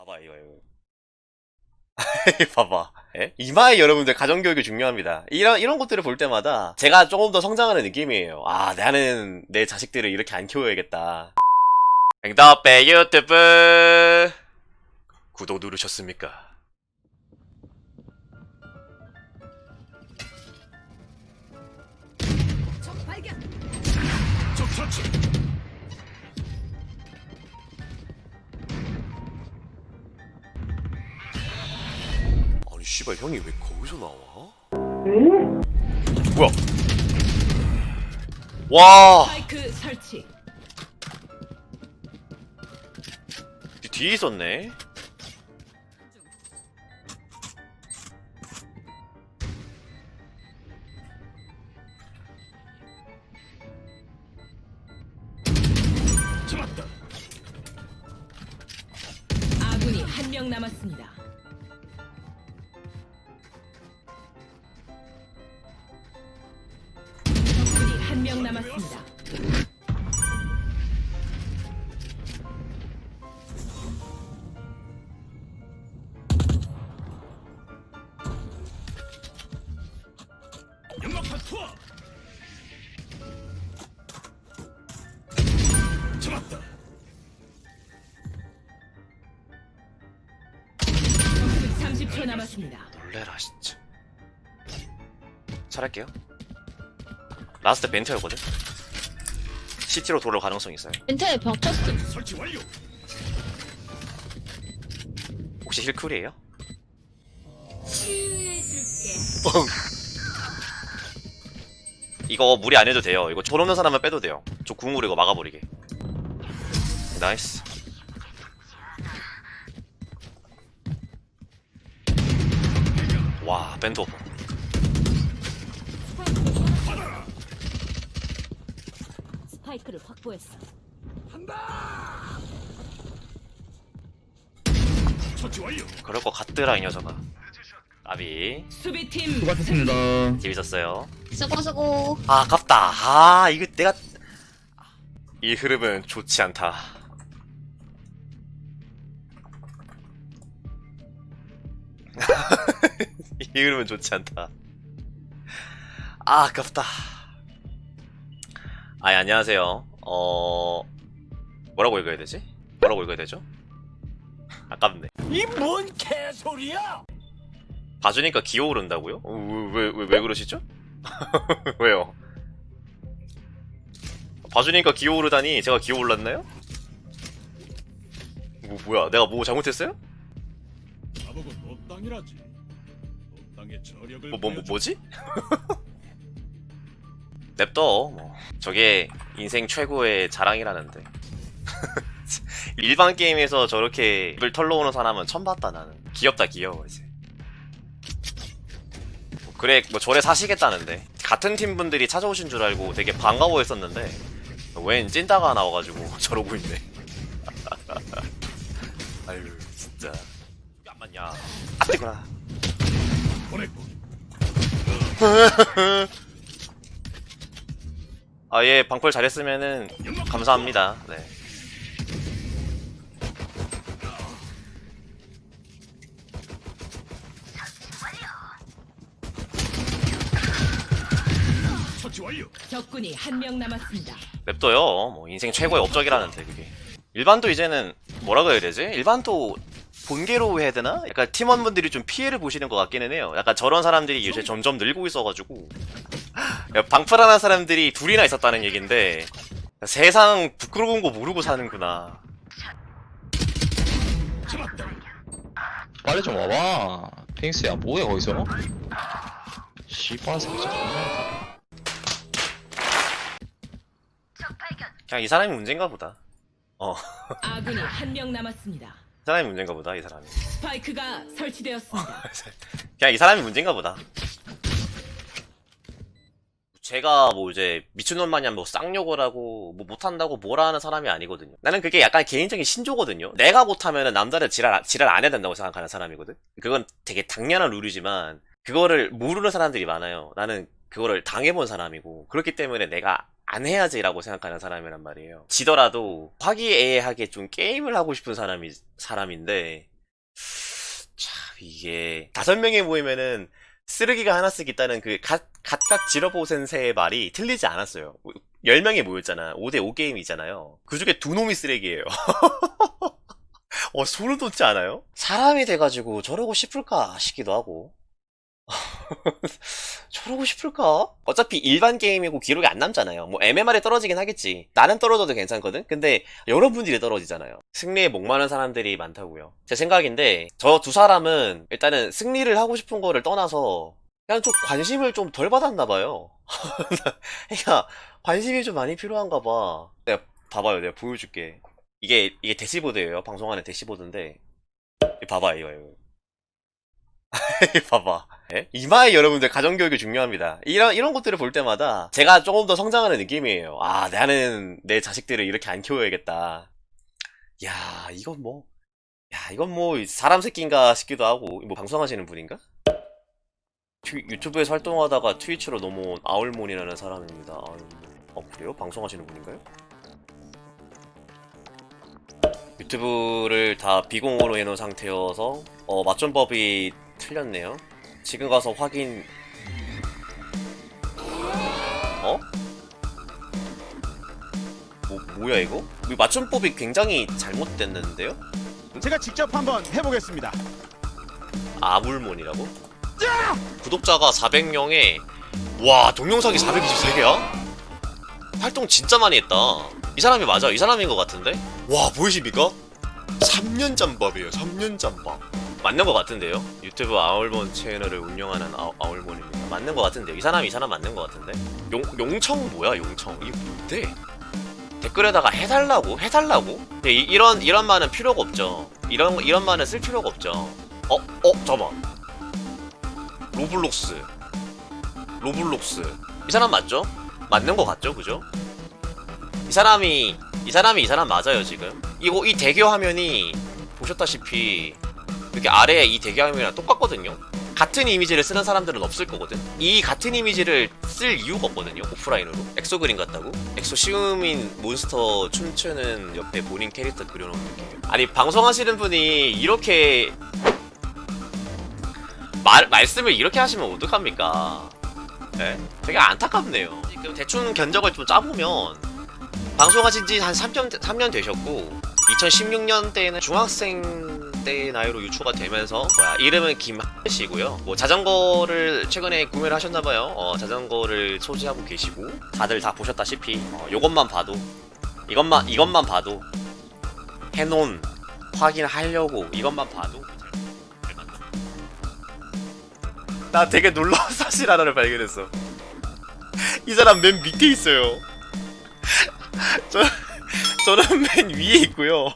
봐봐 이거 이거. 봐봐. 예? 이마에 여러분들 가정교육이 중요합니다. 이런, 이런 것들을 볼 때마다 제가 조금 더 성장하는 느낌이에요. 아, 나는 내 자식들을 이렇게 안 키워야겠다. 앵더배 유튜브 구독 누르셨습니까? 적 발견. 아니 씨발 형이 왜 거기서 나와? 뭐야? 와 스파이크 설치. 뒤- 뒤에 있었네. 아군이 한 명 남았습니다. 한 명 남았습니다. 연막탄 투하! 잡았다! 적군 30초 남았습니다. 놀래라 진짜. 잘할게요. 라스트 벤트였거든. CT로 돌아올 가능성 있어요. 멘트에 벽 쳤음. 설치 완료! 혹시 힐쿨이에요? 이거 무리 안 해도 돼요. 이거 전 없는 사람만 빼도 돼요. 저 궁으로 이거 막아버리게. 나이스. 와, 벤트 오버. 스파이크를 확보했어. 설치 완료! 그럴 것 같더라, 이 녀석아. 아비. 수비팀 수고하셨습니다. 재밌었어요. 수고 수고. 아, 아깝다. 아, 이거 내가. 이 흐름은 좋지 않다. 이 흐름은 좋지 않다. 아, 아깝다. 아, 안녕하세요. 어, 뭐라고 읽어야 되지? 뭐라고 읽어야 되죠? 아깝네. 이 뭔 개소리야! 봐주니까 기어오른다고요? 어, 왜, 왜, 왜, 왜 그러시죠? 왜요? 봐주니까 기어오르다니 제가 기어올랐나요? 뭐, 뭐야, 내가 뭐 잘못했어요? 나보고 너 땅이라지. 너 땅의 저력을 뭐, 뭐, 뭐. 뭐지? 냅둬, 뭐. 저게 인생 최고의 자랑이라는데. 일반 게임에서 저렇게 입을 털러 오는 사람은 처음 봤다, 나는. 귀엽다, 귀여워, 이제. 뭐 그래, 뭐, 저래 사시겠다는데. 같은 팀 분들이 찾아오신 줄 알고 되게 반가워 했었는데, 웬 찐따가 나와가지고 저러고 있네. 아유, 진짜. 안 맞냐. 아, 뜨거라. 아, 예, 방풀 잘했으면은 감사합니다. 네. 적군이 한 명 남았습니다. 맵도요. 뭐 인생 최고의 업적이라는데 그게. 일반도 이제는 뭐라고 해야 되지? 일반도 본계로 해야 되나? 약간 팀원분들이 좀 피해를 보시는 것 같기는 해요. 약간 저런 사람들이 요새 점점 늘고 있어가지고 야, 방풀하는 사람들이 둘이나 있었다는 얘긴데 세상 부끄러운 거 모르고 사는구나. 빨리 좀 와봐. 핑스야, 뭐해, 거기서? 씨발, 존나. 그냥 이 사람이 문제인가 보다. 어, 아군이 한 명 남았습니다. 이 사람이 문제인가 보다. 이 사람이. 스파이크가 설치되었습니다. 그냥 이 사람이 문제인가 보다. 제가 뭐 이제 미친놈 마냥 뭐 쌍욕을 하고 뭐 못한다고 뭐라 하는 사람이 아니거든요. 나는 그게 약간 개인적인 신조거든요. 내가 못하면은 남자를 지랄, 지랄 안 해야 된다고 생각하는 사람이거든. 그건 되게 당연한 룰이지만 그거를 모르는 사람들이 많아요. 나는 그거를 당해본 사람이고 그렇기 때문에 내가 안 해야지라고 생각하는 사람이란 말이에요. 지더라도 화기애애하게 좀 게임을 하고 싶은 사람이 사람인데 참 이게 다섯 명이 모이면은 쓰레기가 하나씩 있다는 그 갓, 갓갓 지러보 센세의 말이 틀리지 않았어요. 10명이 모였잖아. 5대5 게임이잖아요. 그 중에 두 놈이 쓰레기예요. 어, 소름 돋지 않아요? 사람이 돼가지고 저러고 싶을까 싶기도 하고. 저러고 싶을까? 어차피 일반 게임이고 기록이 안 남잖아요. 뭐 MMR에 떨어지긴 하겠지. 나는 떨어져도 괜찮거든? 근데 여러분들이 떨어지잖아요. 승리에 목마른 사람들이 많다고요. 제 생각인데 저 두 사람은 일단은 승리를 하고 싶은 거를 떠나서 그냥 좀 관심을 좀 덜 받았나 봐요. 그러니까 관심이 좀 많이 필요한가 봐. 내가 봐봐요. 내가 보여줄게. 이게 이게 대시보드예요. 방송하는 대시보드인데 봐봐 이거. 이거 봐봐. 예? 이마에 여러분들 가정교육이 중요합니다. 이런, 이런 것들을 볼 때마다 제가 조금 더 성장하는 느낌이에요. 아, 나는 내 자식들을 이렇게 안 키워야겠다. 야, 이건 뭐, 야, 이건 뭐, 사람 새끼인가 싶기도 하고, 뭐, 방송하시는 분인가? 튜- 유튜브에서 활동하다가 트위치로 넘어온 아울몬이라는 사람입니다. 아울몬. 어, 그래요? 방송하시는 분인가요? 유튜브를 다 비공으로 해놓은 상태여서, 어, 맞춤법이 틀렸네요. 지금 가서 확인. 어? 뭐, 뭐야, 이거? 이 맞춤법이 굉장히 잘못됐는데요? 제가 직접 한번 해보겠습니다. 아물몬이라고? 구독자가 400명에, 와, 동영상이 423개야? 활동 진짜 많이 했다. 이 사람이 맞아. 이 사람인 것 같은데? 와, 보이십니까? 3년 잠밥이에요. 3년 잠밥. 맞는 것 같은데요? 유튜브 아울몬 채널을 운영하는 아, 아울몬입니다. 맞는 것 같은데요? 이 사람, 이 사람 맞는 것 같은데? 용, 용청 뭐야, 용청? 이게 뭔데? 댓글에다가 해달라고? 해달라고? 이, 이런, 이런 말은 필요가 없죠. 이런, 이런 말은 쓸 필요가 없죠. 어? 어? 잠깐만. 로블록스. 로블록스. 이 사람 맞죠? 맞는 것 같죠? 그죠? 이 사람이, 이 사람이 이 사람 맞아요, 지금. 이거, 이 대교 화면이 보셨다시피 이렇게 아래에 이 대교 화면이랑 똑같거든요? 같은 이미지를 쓰는 사람들은 없을 거거든? 이 같은 이미지를 쓸 이유가 없거든요, 오프라인으로. 엑소 그림 같다고? 엑소 시우민 몬스터 춤추는 옆에 본인 캐릭터 그려놓은 느낌. 아니, 방송하시는 분이 이렇게 말, 말씀을 이렇게 하시면 어떡합니까? 네? 되게 안타깝네요. 지금 대충 견적을 좀 짜보면, 방송하신 지 한 3년, 3년 되셨고, 2016년대에는 중학생 때 나이로 유추가 되면서, 뭐야, 이름은 김하씨고요. 뭐, 자전거를 최근에 구매를 하셨나봐요. 어, 자전거를 소지하고 계시고, 다들 다 보셨다시피, 어, 요것만 봐도, 이것만, 이것만 봐도, 해놓은, 확인하려고, 이것만 봐도. 나 되게 놀라운 사실 하나를 발견했어. 이 사람 맨 밑에 있어요. 저, 저는 맨 위에 있고요.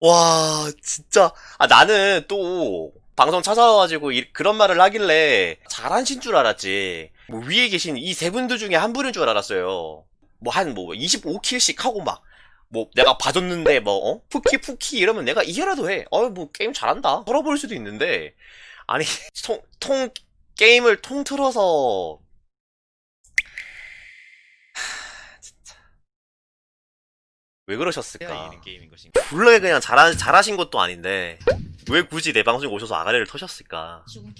와, 진짜. 아, 나는 또, 방송 찾아와가지고 이- 그런 말을 하길래 잘하신 줄 알았지. 뭐 위에 계신 이 세 분들 중에 한 분인 줄 알았어요. 뭐 한 뭐 25킬씩 하고 막, 뭐 내가 봐줬는데 뭐, 어? 푸키 푸키 이러면 내가 이해라도 해. 어, 뭐 게임 잘한다. 걸어볼 수도 있는데. 아니, 통, 통, 게임을 통틀어서 왜 그러셨을까? 불러에 그냥 잘하, 잘하신 것도 아닌데 왜 굳이 내 방송에 오셔서 아가리를 터셨을까? 죽은.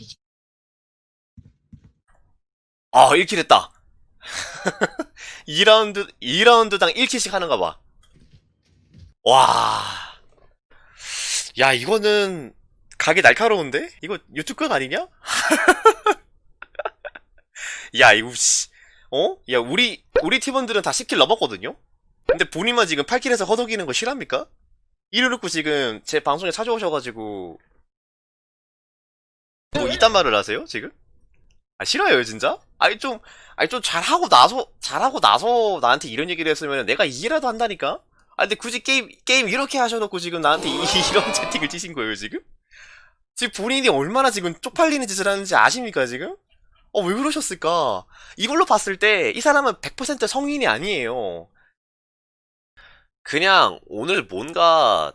아 1킬 했다 2라운드 2라운드당 1킬씩 하는가 봐. 와. 야, 이거는 각이 날카로운데? 이거 유튜브 각 아니냐? 야, 이거 씨. 어? 야, 우리 우리 팀원들은 다 10킬 넘었거든요. 근데 본인만 지금 8킬에서 허덕이는 거 싫합니까? 이래놓고 지금 제 방송에 찾아오셔가지고 뭐 이딴 말을 하세요 지금? 아 싫어요 진짜? 아니 좀 아니 좀 잘하고 나서 잘하고 나서 나한테 이런 얘기를 했으면 내가 이해라도 한다니까? 아 근데 굳이 게임 게임 이렇게 하셔놓고 지금 나한테 이, 이런 채팅을 치신 거예요 지금? 지금 본인이 얼마나 지금 쪽팔리는 짓을 하는지 아십니까 지금? 어 왜 그러셨을까? 이걸로 봤을 때 이 사람은 100% 성인이 아니에요. 그냥 오늘 뭔가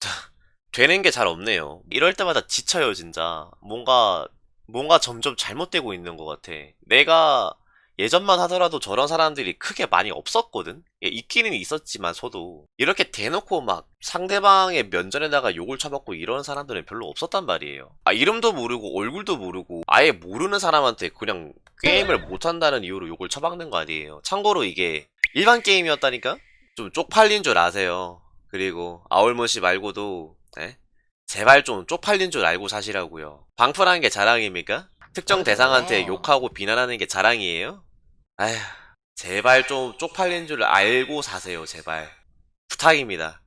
되는 게 잘 없네요. 이럴 때마다 지쳐요 진짜. 뭔가 뭔가 점점 잘못되고 있는 것 같아. 내가 예전만 하더라도 저런 사람들이 크게 많이 없었거든? 예, 있기는 있었지만, 서도. 이렇게 대놓고 막 상대방의 면전에다가 욕을 쳐먹고 이런 사람들은 별로 없었단 말이에요. 아, 이름도 모르고, 얼굴도 모르고, 아예 모르는 사람한테 그냥 게임을 못한다는 이유로 욕을 쳐박는 거 아니에요. 참고로 이게 일반 게임이었다니까? 좀 쪽팔린 줄 아세요. 그리고, 아울머시 말고도, 예? 제발 좀 쪽팔린 줄 알고 사시라고요. 방풀하는 게 자랑입니까? 특정 대상한테 욕하고 비난하는 게 자랑이에요? 아휴, 제발 좀 쪽팔린 줄 알고 사세요, 제발. 부탁입니다.